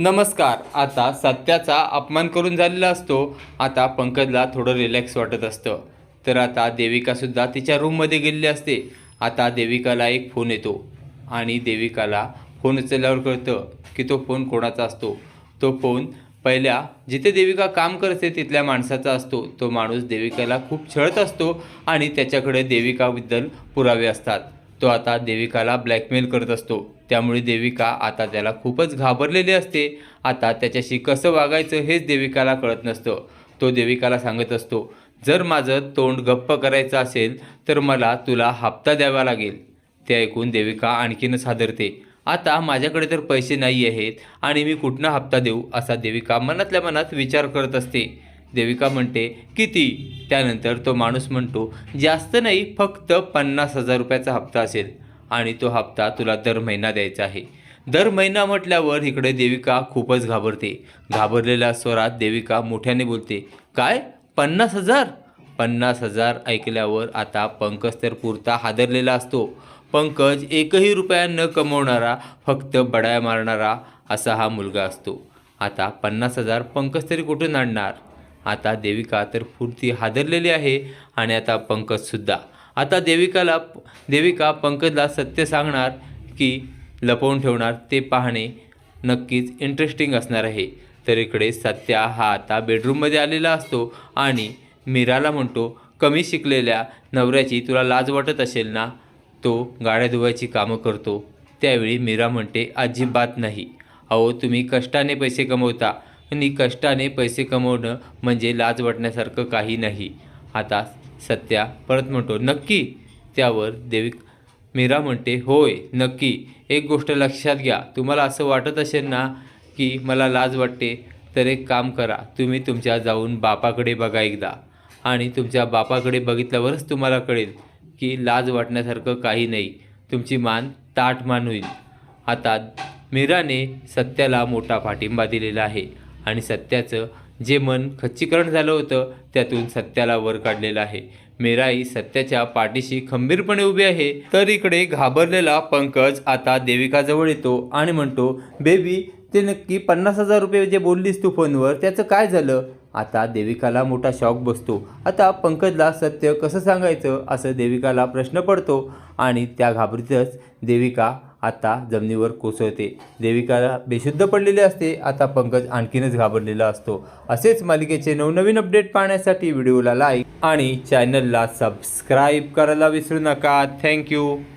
नमस्कार. आता सत्याचा अपमान करून झालेला असतो. आता पंकजला थोडं रिलॅक्स वाटत असतं. तर आता देविकासुद्धा तिच्या रूममध्ये गेलेली असते. आता देविकाला एक फोन येतो. आणि देविकाला फोन उचलल्यावर कळतं की तो फोन कोणाचा असतो. तो फोन पहिल्या जिथे देविका काम करते तिथल्या माणसाचा असतो. तो माणूस देविकाला खूप छळत असतो आणि त्याच्याकडे देविकाबद्दल पुरावे असतात. तो आता देविकाला ब्लॅकमेल करत असतो. त्यामुळे देविका आता त्याला खूपच घाबरलेली असते. आता त्याच्याशी कसं वागायचं हेच देविकाला कळत नसतं. तो देविकाला सांगत असतो जर माझं तोंड गप्प करायचं असेल तर मला तुला हप्ता द्यावा लागेल. ते ऐकून देविका आणखीनच हादरते. आता माझ्याकडे तर पैसे नाही आहेत आणि मी कुठनं हप्ता देऊ? असा देविका मनातल्या मनात विचार करत असते. देविका म्हणते किती? त्यानंतर तो माणूस म्हणतो जास्त नाही फक्त पन्नास हजार रुपयाचा हप्ता असेल आणि तो हप्ता तुला दर महिना द्यायचा आहे. दर महिना म्हटल्यावर इकडे देविका खूपच घाबरते. घाबरलेल्या स्वरात देविका मोठ्याने बोलते काय? पन्नास हजार? पन्नास हजार ऐकल्यावर आता पंकज तर पुरता हादरलेला असतो. पंकज एकही रुपया न कमवणारा फक्त बडाया मारणारा असा हा मुलगा असतो. आता पन्नास हजार पंकज तरी कुठून आणणार? आता देविका तर पुरती हादरलेली आहे आणि आता पंकजसुद्धा आता देविकाला देविका पंकजला सत्य सांगणार की लपवून ठेवणार ते पाहणे नक्कीच इंटरेस्टिंग असणार आहे. तर इकडे सत्या हा आता बेडरूममध्ये आलेला असतो आणि मीराला म्हणतो कमी शिकलेल्या नवऱ्याची तुला लाज वाटत असेल ना? तो गाड्या धुवायची कामं करतो. त्यावेळी मीरा म्हणते अजिबात नाही. अहो तुम्ही कष्टाने पैसे कमवता. आणि कष्टाने पैसे कमवणं म्हणजे लाज वाटण्यासारखं काही नाही. आता सत्या परत म्हणतो नक्की. त्यावर देवी मीरा म्हणते होय नक्की. एक गोष्ट लक्षात घ्या. तुम्हाला असं वाटत असेल ना की मला लाज वाटते तर एक काम करा. तुम्ही तुमच्या जाऊन बापाकडे बघा एकदा. आणि तुमच्या बापाकडे बघितल्यावरच तुम्हाला कळेल की लाज वाटण्यासारखं काही नाही. तुमची मान ताठ मान होईल. आता मीराने सत्याला मोठा पाठिंबा दिलेला आहे. आणि सत्याचं जे मन खच्चीकरण झालं होतं त्यातून सत्याला वर काढलेलं आहे. मेराई सत्याच्या पाठीशी खंबीरपणे उभी आहे. तर इकडे घाबरलेला पंकज आता देविकाजवळ येतो आणि म्हणतो बेबी ते नक्की पन्नास हजार रुपये जे बोललीस तू फोनवर त्याचं काय झालं? आता देविकाला मोठा शॉक बसतो. आता पंकजला सत्य कसं सांगायचं असं देविकाला प्रश्न पडतो. आणि त्या घाबरीतच देविका आता जमिनीवर कोसळते. देविकाला बेशुद्ध पडलेली असते. आता पंकज आणखीनच घाबरलेला असतो. असेच मालिकेचे नवनवीन अपडेट पाहण्यासाठी व्हिडिओला लाईक आणि चॅनलला सबस्क्राईब करायला विसरू नका. थँक्यू